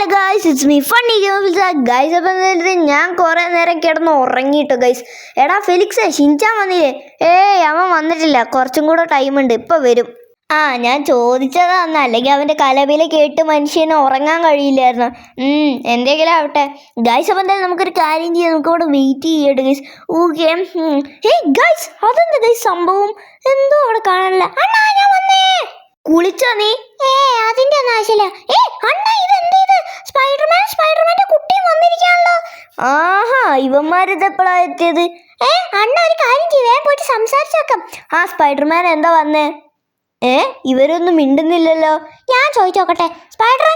Hello guys it's me funny guys അപ്പം ഞാൻ കുറേ നേരം കിടന്ന് ഉറങ്ങിയിട്ടോ ഗൈസ് എടാ ഫെലിക്സ് ഷിൻചാൻ വന്നില്ലേ? ഏയ് അവൻ വന്നിട്ടില്ല. കുറച്ചും കൂടെ ഉണ്ട്. ഇപ്പം വരും. ആ ഞാൻ ചോദിച്ചതാന്ന് അല്ലെങ്കിൽ അവന്റെ കലവില കേട്ട് മനുഷ്യന് ഉറങ്ങാൻ കഴിയില്ലായിരുന്നു. എന്തെങ്കിലും ആവട്ടെ. ഗൈസ് അപ്പം എന്തായാലും നമുക്കൊരു കാര്യം ചെയ്യാം. നമുക്ക് ഇവിടെ വെയിറ്റ് ചെയ്യട്ടെ ഗൈസ് ഓക്കെ ഹേ ഗൈസ് അതെന്താ ഗൈസ് സംഭവം? എന്തോ അവിടെ കാണാനില്ല. അണ്ണാ ഞാൻ വന്നേ. കുളിച്ചോ നീ? ഏ അതിന്റെ ആവശ്യമില്ല. ഏ അണ്ണ ഇത്? എന്ത് സ്പൈഡർമാൻ സ്പൈഡർമാന്റെ കുട്ടിയും വന്നിരിക്കാണല്ലോ ആഹാ ഇവന്മാരിത് എപ്പോഴാ എത്തിയത്? ഏ അണ്ണ ഒരു കാര്യം ചെയ്യേ പോയിട്ട് സംസാരിച്ചേക്കാം ആ സ്പൈഡർമാൻ എന്താ വന്നേ? ഏ ഇവരൊന്നും മിണ്ടുന്നില്ലല്ലോ. ഞാൻ ചോദിച്ചോക്കട്ടെ സ്പൈഡർ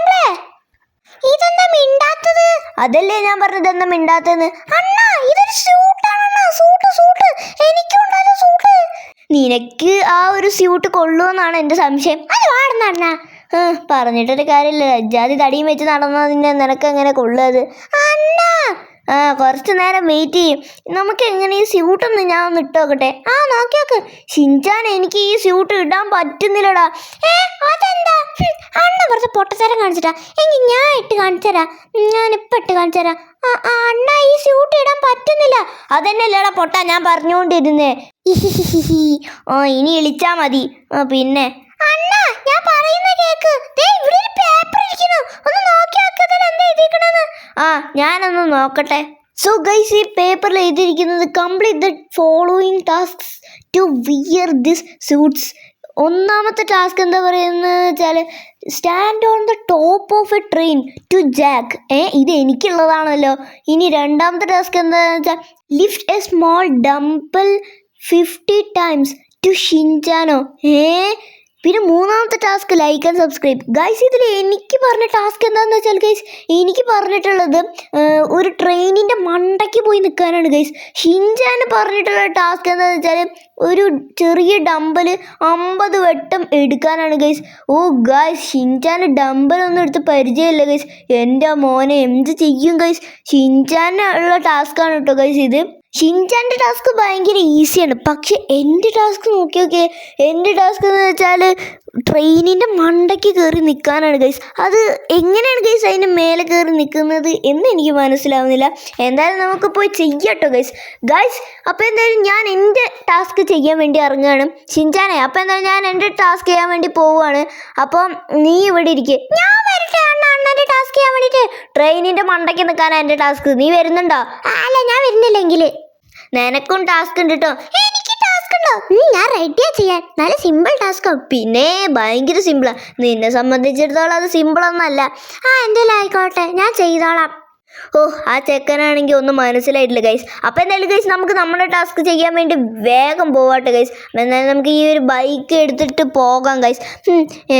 ഇതെന്താ മിണ്ടാത്തത്? അതല്ലേ ഞാൻ പറഞ്ഞത് എന്താ മിണ്ടാത്തതെന്ന്? അണ്ണാ ഇതൊരു സ്യൂട്ടാണ് സൂട്ട് സൂട്ട് എനിക്കുണ്ടല്ലോ സൂട്ട് നിനക്ക് ആ ഒരു സ്യൂട്ട് കൊള്ളുമെന്നാണ് എന്റെ സംശയം. അത് വാടുന്ന പറഞ്ഞിട്ടൊരു കാര്യമില്ല. അജാതി തടിയും വെച്ച് നടന്നതിന് നിനക്ക് എങ്ങനെ കൊള്ളത് അണ്ണാ! ആ കുറച്ച് നേരം വെയിറ്റ് ചെയ്യും. നമുക്ക് എങ്ങനെ ഈ സ്യൂട്ടൊന്ന് ഞാൻ ഒന്ന് ഇട്ട് നോക്കട്ടെ? ആ നോക്കിയോക്ക്. ഷിൻചാൻ എനിക്ക് ഈ സ്യൂട്ട് ഇടാൻ പറ്റുന്നില്ലടാ. ഏ അതെന്താ? അണ്ണ കുറച്ച് പൊട്ടത്തരം കാണിച്ചിട്ടാ. എങ്കിൽ ഞാൻ ഇട്ട് കാണിച്ചു തരാം ഞാൻ ഇപ്പം ഇട്ട് കാണിച്ചു തരാം അണ്ണ ഈ സ്യൂട്ട് ഇടാൻ പറ്റുന്നില്ല. അതന്നെയല്ലേടാ പൊട്ട ഞാൻ പറഞ്ഞുകൊണ്ടിരുന്നേ. ഓ ഇനി ഇളിച്ചാ മതി. പിന്നെ. അണ്ണ ഞാൻ പറയുന്ന കേക്ക്. പേപ്പർ ഇരിക്കുന്നു. ഒന്ന് നോക്കി എന്താ ആ ഞാനൊന്ന് നോക്കട്ടെ. സോ ഗൈസ് ഈ പേപ്പറിൽ എഴുതിയിരിക്കുന്നത് complete the following tasks to wear this suits ഒന്നാമത്തെ ടാസ്ക് എന്താ പറയുന്നത് വെച്ചാൽ stand on the top of a train to jack ഏ ഇത് എനിക്കുള്ളതാണല്ലോ. ഇനി രണ്ടാമത്തെ ടാസ്ക് എന്താണെന്ന് വെച്ചാൽ lift a small dumbbell fifty times to ഷിൻചാനോ ഏ പിന്നെ മൂന്നാമത്തെ task like and subscribe. Guys ഇതിൽ എനിക്ക് പറഞ്ഞ ടാസ്ക് എന്താണെന്ന് വെച്ചാൽ ഗൈസ് എനിക്ക് പറഞ്ഞിട്ടുള്ളത് ഒരു ട്രെയിനിന്റെ മണ്ടയ്ക്ക് പോയി നിൽക്കാനാണ് ഗൈസ് ഷിൻചാന് പറഞ്ഞിട്ടുള്ള ടാസ്ക് എന്താണെന്ന് വെച്ചാൽ ഒരു ചെറിയ ഡമ്പൽ അമ്പത് വട്ടം എടുക്കാനാണ് ഗൈസ് ഓ ഗൈസ് ഷിൻചാന് ഡമ്പലൊന്നും എടുത്ത് പരിചയമില്ല ഗൈസ് എന്റെ മോനെ എന്ത് ചെയ്യും ഗൈസ് ഷിൻചാനുള്ള ടാസ്ക്കാണ് കേട്ടോ ഗൈസ് ഇത്. ഷിൻചാന്റെ ടാസ്ക് ഭയങ്കര ഈസിയാണ്. പക്ഷെ എന്റെ ടാസ്ക് നോക്കി നോക്കിയേ എന്റെ ടാസ്ക് എന്ന് വെച്ചാൽ ട്രെയിനിന്റെ മണ്ടയ്ക്ക് കയറി നിൽക്കാനാണ് ഗൈസ്. അത് എങ്ങനെയാണ് ഗൈസ് അതിന്റെ മേലെ കയറി നിൽക്കുന്നത് എന്ന് എനിക്ക് മനസ്സിലാവുന്നില്ല. എന്തായാലും നമുക്ക് പോയി ചെയ്യാട്ടോ ഗൈസ്. ഗൈസ് അപ്പോൾ എന്തായാലും ഞാൻ എന്റെ ടാസ്ക് ചെയ്യാൻ വേണ്ടി ഇറങ്ങുകയാണ്. ഷിൻചാനെ അപ്പോൾ എന്തായാലും ഞാൻ എന്റെ ടാസ്ക് ചെയ്യാൻ വേണ്ടി പോവുകയാണ്. അപ്പം നീ ഇവിടെ ഇരിക്കുക ഞാൻ വരട്ടെ അണ്ണ അണ്ണന്റെ ടാസ്ക് ചെയ്യാൻ വേണ്ടിയിട്ട്. ട്രെയിനിന്റെ മണ്ടയ്ക്ക് നിൽക്കാനാണ് എന്റെ ടാസ്ക്. നീ വരുന്നുണ്ടോ? അല്ല ഞാൻ വരുന്നില്ലെങ്കിൽ നിനക്കും ടാസ്ക് ഉണ്ട് കേട്ടോ എനിക്ക് ടാസ്ക് ഉണ്ടോ? ഞാൻ റെഡിയാ ചെയ്യാൻ. നല്ല സിമ്പിൾ ടാസ്കോ പിന്നെ ഭയങ്കര സിമ്പിളാ നിന്നെ സംബന്ധിച്ചിടത്തോളം അത് സിമ്പിൾ ഒന്നല്ല. ആ എന്തെങ്കിലും ആയിക്കോട്ടെ. ഞാൻ ചെയ്തോളാം. ഓ ആ ചെക്കനാണെങ്കിൽ ഒന്നും മനസ്സിലായിട്ടില്ല ഗൈസ് അപ്പം എന്തായാലും ഗൈസ് നമുക്ക് നമ്മുടെ ടാസ്ക് ചെയ്യാൻ വേണ്ടി വേഗം പോവാട്ടെ ഗൈസ് എന്തായാലും നമുക്ക് ഈ ഒരു ബൈക്ക് എടുത്തിട്ട് പോകാം ഗൈസ്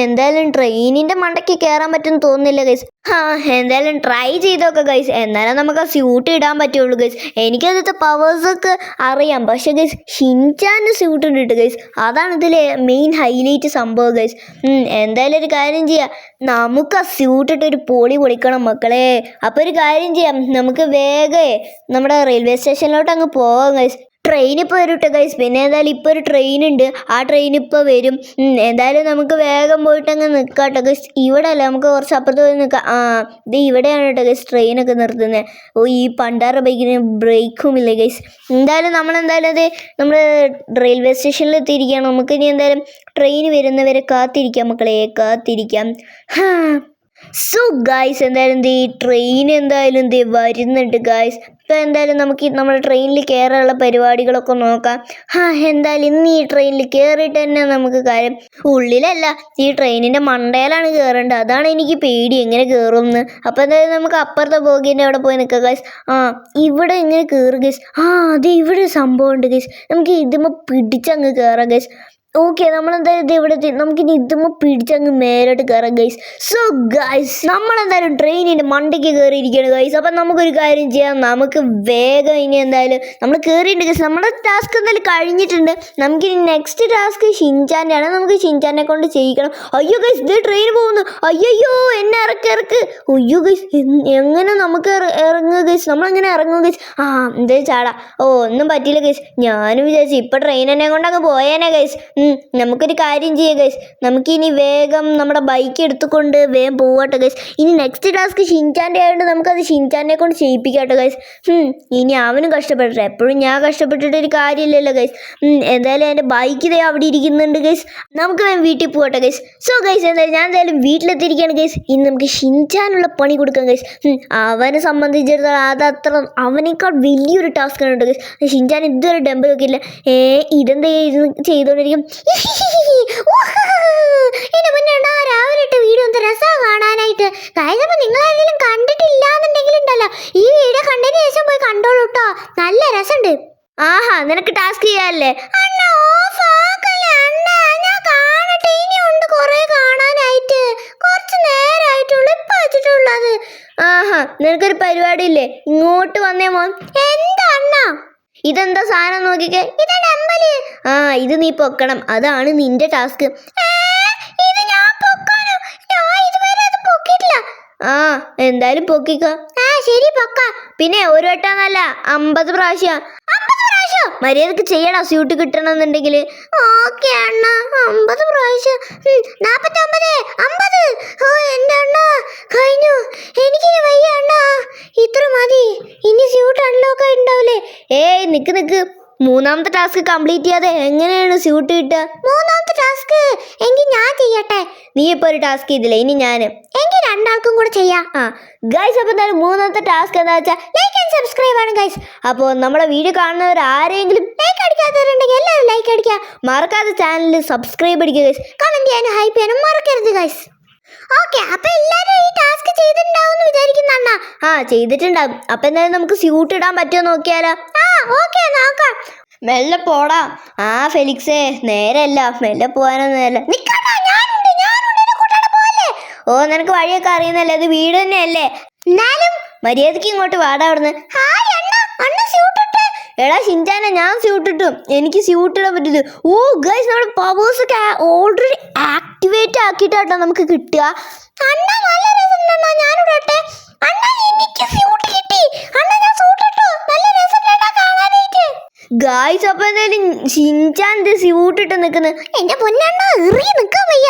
എന്തായാലും ട്രെയിനിന്റെ മണ്ടയ്ക്ക് കയറാൻ പറ്റുമെന്ന് തോന്നുന്നില്ല ഗൈസ് ആ എന്തായാലും ട്രൈ ചെയ്തൊക്കെ ഗൈസ് എന്നാലും നമുക്ക് ആ സ്യൂട്ട് ഇടാൻ പറ്റുള്ളൂ ഗൈസ് എനിക്കതിലത്തെ പവേഴ്സൊക്കെ അറിയാം. പക്ഷെ ഗൈസ് ഷിൻചാന്റെ സ്യൂട്ട് ഇട്ടിട്ട് ഗൈസ് അതാണ് ഇതിലെ മെയിൻ ഹൈലൈറ്റ് സംഭവം ഗൈസ് എന്തായാലും ഒരു കാര്യം ചെയ്യാം. നമുക്ക് ആ സ്യൂട്ട് ഇട്ട് ഒരു പൊളി പൊളിക്കണം മക്കളെ. അപ്പോൾ ഒരു കാര്യം ചെയ്യാം. നമുക്ക് വേഗം നമ്മുടെ റെയിൽവേ സ്റ്റേഷനിലോട്ട് അങ്ങ് പോവാം ഗൈസ് ട്രെയിൻ ഇപ്പോൾ വരും കേട്ടോ ഗൈസ് പിന്നെ എന്തായാലും ഇപ്പോൾ ഒരു ട്രെയിൻ ഉണ്ട്. ആ ട്രെയിൻ ഇപ്പോൾ വരും. എന്തായാലും നമുക്ക് വേഗം പോയിട്ട് അങ്ങ് നിൽക്കാം കേട്ടോ ഗൈസ് ഇവിടെ അല്ല നമുക്ക് കുറച്ച് അപ്പുറത്ത് പോയി നിൽക്കാം ആ ഇത് ഇവിടെയാണ് കേട്ടോ ഗൈസ് ട്രെയിനൊക്കെ നിർത്തുന്നത് ഓ ഈ പണ്ടാറ ബൈക്കിന് ബ്രേക്കും ഇല്ല ഗൈസ് എന്തായാലും നമ്മൾ എന്തായാലും അത് നമ്മൾ റെയിൽവേ സ്റ്റേഷനിൽ എത്തിയിരിക്കുകയാണ്. നമുക്ക് ഇനി എന്തായാലും ട്രെയിൻ വരുന്നവരെ കാത്തിരിക്കാം മക്കളെ. കാത്തിരിക്കാം. സോ ഗായ്സ് എന്തായാലും എന്ത് ഈ ട്രെയിൻ എന്തായാലും ദേ വരുന്നുണ്ട് ഗായ്സ് ഇപ്പം എന്തായാലും നമുക്ക് നമ്മുടെ ട്രെയിനിൽ കയറാനുള്ള പരിപാടികളൊക്കെ നോക്കാം. ആ എന്തായാലും ഇന്ന് ഈ ട്രെയിനിൽ കയറിയിട്ട് തന്നെ നമുക്ക് കാര്യം. ഉള്ളിലല്ല ഈ ട്രെയിനിന്റെ മണ്ടയിലാണ് കയറേണ്ടത് അതാണ് എനിക്ക് പേടി എങ്ങനെ കയറുമെന്ന് അപ്പോൾ എന്തായാലും നമുക്ക് അപ്പുറത്തെ ബോഗീന്റെ അവിടെ പോയി നിൽക്കാം ഗൈസ് ആ ഇവിടെ ഇങ്ങനെ കയറും ഗൈസ് ആ അതെ ഇവിടെ സംഭവമുണ്ട് ഗൈസ് നമുക്ക് ഇതുമ്പോൾ പിടിച്ചങ്ങ് കയറാം ഗൈസ് ഓക്കെ നമ്മളെന്തായാലും ഇത് ഇവിടെ നമുക്ക് നമുക്കിനി ഇതുമ്പോൾ പിടിച്ചങ്ങ് മേലോട്ട് കയറാം ഗൈസ് സോ ഗൈസ് നമ്മളെന്തായാലും ട്രെയിനിന്റെ മണ്ടയ്ക്ക് കയറിയിരിക്കുകയാണ് ഗൈസ് അപ്പം നമുക്കൊരു കാര്യം ചെയ്യാം. നമുക്ക് വേഗം ഇനി എന്തായാലും നമ്മൾ കയറിയിട്ടുണ്ട് ഗൈസ് നമ്മുടെ ടാസ്ക് എന്തായാലും കഴിഞ്ഞിട്ടുണ്ട്. നമുക്കിനി നെക്സ്റ്റ് ടാസ്ക് ഷിൻചാന്റെ ആണ് നമുക്ക് ഷിൻചാനെ കൊണ്ട് ചെയ്യിക്കണം. അയ്യോ ഗൈസ് ഇത് ട്രെയിൻ പോകുന്നു. അയ്യോ എന്നെ ഇറക്ക് ഇറക്ക്. അയ്യോ ഗൈസ് എങ്ങനെ നമുക്ക് ഇറ- ഇറങ്ങുക ഗൈസ് നമ്മളെങ്ങനെ ഇറങ്ങുക ഗൈസ് ആ എന്തേ ചാടാ. ഓ ഒന്നും പറ്റിയില്ല ഗൈസ് ഞാനും വിചാരിച്ചു ഇപ്പൊ ട്രെയിൻ എന്നെ കൊണ്ട് അങ്ങ് പോയേനെ ഗൈസ് നമുക്കൊരു കാര്യം ചെയ്യാം ഗൈസ് നമുക്കിനി വേഗം നമ്മുടെ ബൈക്ക് എടുത്തുകൊണ്ട് വേഗം പോവാട്ടെ ഗൈസ് ഇനി നെക്സ്റ്റ് ടാസ്ക് ഷിൻചാന്റെ ആയതുകൊണ്ട് നമുക്കത് ഷിൻചാനെ കൊണ്ട് ചെയ്യിപ്പിക്കാട്ടെ ഗൈസ് ഇനി അവനും കഷ്ടപ്പെടട്ടെ. എപ്പോഴും ഞാൻ കഷ്ടപ്പെട്ടിട്ട് ഒരു കാര്യമില്ലല്ലോ ഗൈസ് എന്തായാലും എന്റെ ബൈക്ക് ഇതേ അവിടെ ഇരിക്കുന്നുണ്ട് ഗൈസ് നമുക്ക് വേഗം വീട്ടിൽ പോകട്ടെ ഗൈസ് സോ ഗൈസ് എന്തായാലും ഞാൻ എന്തായാലും വീട്ടിലെത്തിയിരിക്കുകയാണ് ഗൈസ് ഇനി നമുക്ക് ഷിൻചാനുള്ള പണി കൊടുക്കാം ഗൈസ് അവനെ സംബന്ധിച്ചിടത്തോളം അതത്ര അവനേക്കാൾ വലിയൊരു ടാസ്ക് കേട്ടോ ഗൈസ് ഷിൻചാൻ ഇതുവരെ ഡംബൽ വെക്കില്ല ഏ ഇതെന്താ ഇത് ചെയ്തോണ്ടിരിക്കും? നിങ്ങൾ ഈ വീഡിയോ കണ്ടതിന് ശേഷം പോയി നല്ല ആഹാ നിനക്ക് ടാസ്ക് ചെയ്യാല്ലേ? ഞാൻ കാണാനായിട്ട്. കുറച്ച് ആഹാ നിനക്കൊരു പരിപാടി ഇല്ലേ ഇങ്ങോട്ട് വന്നേ മോൻ. എന്താ ഇതെന്താ സാധനം നോക്കിക്കേ. അമ്പൽ ആ ഇത് നീ പൊക്കണം. അതാണ് നിന്റെ ടാസ്ക്. ഇത് ഞാൻ പൊക്കാനോ? ഞാൻ ഇതുവരെ അത് പൊക്കിയിട്ടില്ല. ആ എന്തായാലും പൊക്കിക്കോ. ആ ശരി പൊക്ക. പിന്നെ ഒരു വട്ടാന്നല്ല അമ്പത് പ്രാവശ്യം. മര്യാദയ്ക്ക് ചെയ്യടാ സ്യൂട്ട് കിട്ടണമെന്നുണ്ടെങ്കിൽ ഓക്കെ അണ്ണ. അമ്പത് പ്രാവശ്യം. നാപ്പത്തൊമ്പത് അമ്പത്. ഓ എന്റെ അണ്ണ. കഴിഞ്ഞു. എനിക്ക് വയ്യ അണ്ണ. ഇത്ര മതി. ഇനി സ്യൂട്ട് അൺലോക്ക് ഉണ്ടാവില്ലേ ഏയ് നിക്ക് നിക്ക്. മൂന്നാമത്തെ ടാസ്ക് കംപ്ലീറ്റ് ചെയ്യാതെ എങ്ങനെയാണ് സ്യൂട്ട് കിട്ടുക? മൂന്നാമത്തെ ടാസ്ക്. എങ്കിൽ ഞാൻ ചെയ്യട്ടെ. നീ ഇപ്പൊ ഒരു ടാസ്ക് ചെയ്തില്ലേ? ഇനി ഞാൻ. എങ്കിൽ രണ്ടാൾക്കും കൂടെ ചെയ്യാം. ആ. ഗൈസ് അപ്പോൾ എന്തായാലും മൂന്നാമത്തെ ടാസ്ക് എന്താ വെച്ചാൽ ലൈക്ക് ആൻഡ് സബ്സ്ക്രൈബ് ആണ് ഗൈസ് അപ്പോൾ നമ്മുടെ വീഡിയോ കാണുന്നവർ ആരെങ്കിലും ലൈക്ക് അടിക്കാത്തവരുണ്ടെങ്കിൽ എല്ലാവരും ലൈക്ക് അടിക്കുക. മറക്കാതെ ചാനൽ സബ്സ്ക്രൈബ് അടിക്കുക ഗൈസ് കമന്റ് ചെയ്യാനും ഹൈപ്പ് ചെയ്യാനും മറക്കരുത് ഗൈസ് ഓക്കെ അപ്പൊ എല്ലാരും ഈ ടാസ്ക് ചെയ്തിട്ടുണ്ടാവും വിചാരിക്കുന്ന അണ്ണ. ആ ചെയ്തിട്ടുണ്ടാവും അപ്പൊ എന്തായാലും നമുക്ക് സ്യൂട്ട് ഇടാൻ പറ്റുമോ നോക്കിയാലോ? ആ ഓക്കെ നോക്കാം. മെല്ലെ പോടാ. ആ ഫെലിക്സേ നേരല്ല. മെല്ലെ പോകാനോ നേരല്ല. എന്നെ ഓ നിനക്ക് വഴിയൊക്കെ അറിയുന്നല്ലേ? അത് വീട് തന്നെയല്ലേ? എന്നാലും മര്യാദയ്ക്ക് ഇങ്ങോട്ട് വാടാ അവിടുന്ന്. ഹായ് അണ്ണ. അണ്ണ സ്യൂട്ട് ഇട്ടേ എടാ ഷിൻചാനെ ഞാൻ സ്യൂട്ട് ഇട്ടു എനിക്ക് സ്യൂട്ട് ഇടാൻ പറ്റില്ല ഓ ഗൈസ് നമ്മുടെ പവേഴ്സ് ഒക്കെ ഓൾറെഡി ആക്ടിവേറ്റ് ആക്കിയിട്ടാട്ടോ നമുക്ക് കിട്ടുക. അണ്ണ നല്ല രസമുണ്ടെന്നാ ഞാനിടട്ടെ അണ്ണ എനിക്ക് സ്യൂട്ട് കിട്ടി. അണ്ണ ഞാൻ സ്യൂട്ട് ഇട്ടു നല്ല കാണാനായിട്ട് ഗായ്സ് അപ്പൊ എന്തായാലും ഷിൻചാൻ സ്യൂട്ട് ഇട്ട് നിൽക്കുന്നു. എന്റെ പൊന്നണ്ണ എറിയ നിൽക്കാൻ വയ്യ.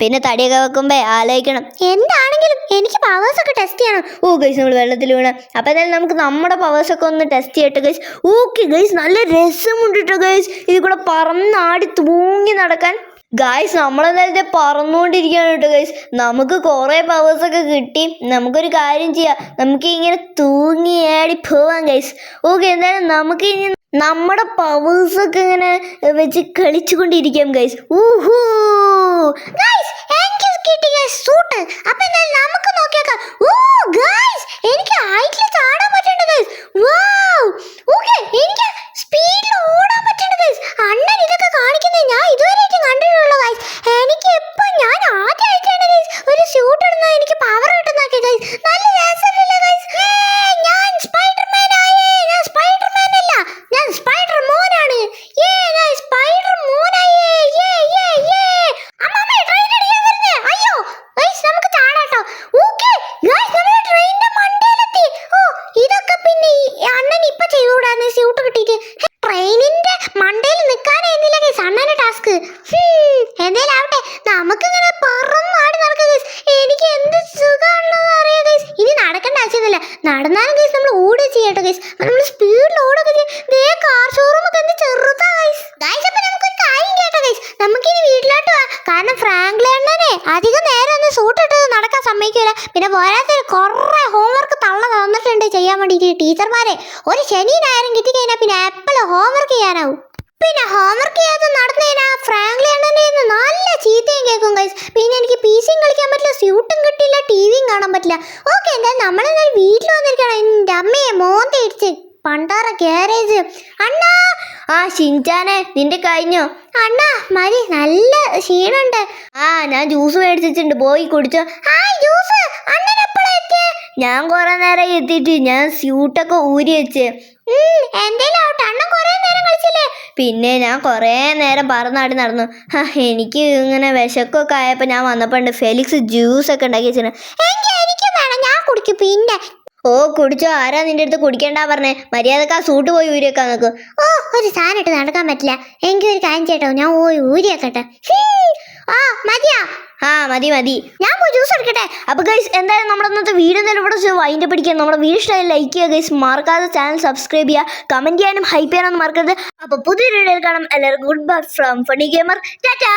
പിന്നെ തടിയൊക്കെ വെക്കുമ്പോ ആലോചിക്കണം. എന്താണെങ്കിലും എനിക്ക് പവേഴ്സ് ഒക്കെ ടെസ്റ്റ് ചെയ്യണം. ഓ ഗൈസ് നമ്മൾ വെള്ളത്തിൽ വീണ. അപ്പൊ എന്തായാലും നമുക്ക് നമ്മുടെ പവേഴ്സ് ഒക്കെ ഒന്ന് ടെസ്റ്റ് ചെയ്യട്ടെ ഗൈസ് ഓക്കെ ഗൈസ് നല്ല രസമുണ്ടിട്ടോ ഗൈസ് ഇത് കൂടെ പറന്നാടി തൂങ്ങി നടക്കാൻ. ഗായ്സ് നമ്മളെന്തായാലും പറന്നുകൊണ്ടിരിക്കുകയാണ് കേട്ടോ ഗൈസ് നമുക്ക് കുറേ പവേഴ്സ് ഒക്കെ കിട്ടി. നമുക്കൊരു കാര്യം ചെയ്യാം. നമുക്ക് ഇങ്ങനെ തൂങ്ങിയാടി പോവാം ഗൈസ് ഓക്കെ എന്തായാലും നമുക്ക് ഇനി നമ്മുടെ പവേഴ്സ് ഒക്കെ ഇങ്ങനെ വെച്ച് കളിച്ചുകൊണ്ടിരിക്കാം ഗൈസ് ഊഹൂ. ഗൈസ് എനിക്ക് കിട്ടി ഗൈസ് സൂട്ട്. അപ്പൊ എന്നാൽ നമുക്ക് നോക്കിയേക്കാം ഓ ഗൈസ് എനിക്ക് ഹൈറ്റിൽ ചാടാൻ പറ്റുന്നുണ്ട് ഗൈസ് വൗ ഓക്കെ എനിക്ക് സ്പീഡിൽ ഓടാൻ പറ്റുന്നുണ്ട് ഗൈസ് അണ്ണൻ ഇതൊക്കെ കാണിക്കുന്നത് ഞാൻ ഇതുവരെയായിട്ടും കണ്ടിട്ടുള്ളൂ ഗൈസ് എനിക്ക് ഇപ്പൊ ഞാൻ ആദ്യമായിട്ടാണ് ഗൈസ് ഒരു സ്യൂട്ട് ഇടുന്നത് എനിക്ക് പവർ കിട്ടുന്നൊക്കെ ഗൈസ് നല്ല രസമില്ലേ ഗൈസ് ഞാൻ സ്പൈഡർമാൻ ആയേ ഞാൻ സ്പൈഡർമാൻ അല്ല ഞാൻ സ്പൈഡർ മോനാണ് ഏ ഞാൻ സ്പൈഡർ മോനായേ യേ യേ യേ അമ്മമ്മേ ട്രെയിൻ അടിക്കാൻ വരുന്നേ അയ്യോ ഗൈസ് നമുക്ക് ചാടാട്ടോ ഓക്കേ ഗൈസ് നമ്മൾ ട്രെയിനിന്റെ മണ്ടയിലെത്തി ഓ ഇതൊക്കെ പിന്നെ ഈ അണ്ണൻ ഇപ്പൊ ചെയ്തുകൂടാന്ന് സ്യൂട്ട് കിട്ടിയിട്ട് ട്രെയിനിന്റെ മണ്ടയിൽ നിൽക്കാനായിരുന്നില്ല ഗൈസ് അണ്ണന്റെ ടാസ്ക് എന്തേലും ആവട്ടെ. നമുക്ക് ഇങ്ങനെ പറന്നാടി നടക്കുക എനിക്ക് എന്ത് സുഖമാണെന്ന് അറിയാം ഗൈസ് ഇനി നടക്കേണ്ട ആവശ്യമൊന്നുമില്ല. നടന്നാലും ഗൈസ് നമ്മൾ ഓടുക ചെയ്യട്ടെ ഗൈസ് നമ്മൾ സ്പീഡിൽ ഓടുക ദേ കാർ ഷോറൂം ഒക്കെ എന്ത് ചെറുതാ നമുക്കിനി വീട്ടിലോട്ട് വാ. കാരണം ഫ്രാങ്ക്ലി അണ്ണനെ അധികം നേരം ഒന്ന് സൂട്ടിട്ട് നടക്കാൻ സമ്മതിക്കില്ല പിന്നെ പോരാത്ത കുറേ ഹോംവർക്ക് ചെയ്യാൻ വേണ്ടിയിട്ട് ടീച്ചർമാരെ ഒരു ശനി ഞായറും കിട്ടിക്കഴിഞ്ഞാൽ പിന്നെ എപ്പോഴും ഹോംവർക്ക് ചെയ്യാനാവും? പിന്നെ ഹോംവർക്ക് ചെയ്യാതെ നടന്നു കഴിഞ്ഞാൽ ഫ്രാങ്ക്ലി അണ്ണന്റെ നല്ല ചീത്തയും കേൾക്കും ഗൈസ് പിന്നെ എനിക്ക് പി സിയും കളിക്കാൻ പറ്റില്ല സ്യൂട്ടും കിട്ടില്ല ടി വിയും കാണാൻ പറ്റില്ല. ഓക്കെ എന്തായാലും നമ്മളെന്തായാലും വീട്ടിൽ വന്നിരിക്കണം എന്റെ അമ്മയെ മോന്ത ഇടിച്ച് പണ്ടാറ ഗ്യാരേജ് അണ്ണാ ആ ഷിൻചാനെ നിന്റെ കഴിഞ്ഞോ? അണ്ണാ മരി നല്ല ക്ഷീണുണ്ട്. ആ ഞാൻ ജ്യൂസ് മേടിച്ചിട്ടുണ്ട് പോയി കുടിച്ചോ. ആ ജ്യൂസ് അണ്ണൻ ഞാൻ കുറെ നേരം എത്തിയിട്ട് ഞാൻ സ്യൂട്ടൊക്കെ ഊരി വെച്ച്. എന്തേലും ആവട്ടെ അണ്ണൻ കുറെ നേരം കളിച്ചില്ലേ? പിന്നെ ഞാൻ കുറേ നേരം പറന്നാടി നടന്നു. എനിക്ക് ഇങ്ങനെ വിശക്കൊക്കെ ആയപ്പോൾ ഞാൻ വന്നപ്പോണ്ട് ഫെലിക്സ് ജ്യൂസ് ഒക്കെ ഉണ്ടാക്കി വെച്ചിട്ടുണ്ട് എനിക്ക് എനിക്കും വേണം ഞാൻ കുടിക്കും പിന്നെ ഓ കുടിച്ചോ. ആരാ നിന്റെ അടുത്ത് കുടിക്കണ്ടാ പറഞ്ഞേ? മര്യാദയ്ക്ക് ആ സൂട്ട് പോയി ഊരിയൊക്കെ നോക്ക് ഓ ഒരു സാധനം ഇട്ട് നടക്കാൻ പറ്റില്ല. എനിക്ക് ഒരു കാര്യം ചേട്ടോ ഞാൻ പോയി ഊരിയാക്കട്ടെ. ആ മതിയാ. ആ മതി മതി. ഞാൻ പോയി ജ്യൂസ് എടുക്കട്ടെ. അപ്പൊ ഗൈസ് എന്തായാലും നമ്മുടെ ഇന്നത്തെ വീഡിയോ എന്തായാലും ഇവിടെ വൈൻഡ് പിടിക്കുക നമ്മുടെ വീഡിയോ ഇഷ്ടമായി ലൈക്ക് ചെയ്യുക ഗൈസ് മറക്കാതെ ചാനൽ സബ്സ്ക്രൈബ് ചെയ്യുക. കമന്റ് ചെയ്യാനും ഹൈപ്പ് ചെയ്യാനൊന്നും മറക്കരുത്. അപ്പൊ പുതിയൊരു വീഡിയോ കാണാം. എല്ലാവർക്കും good bye from funny gamer Tata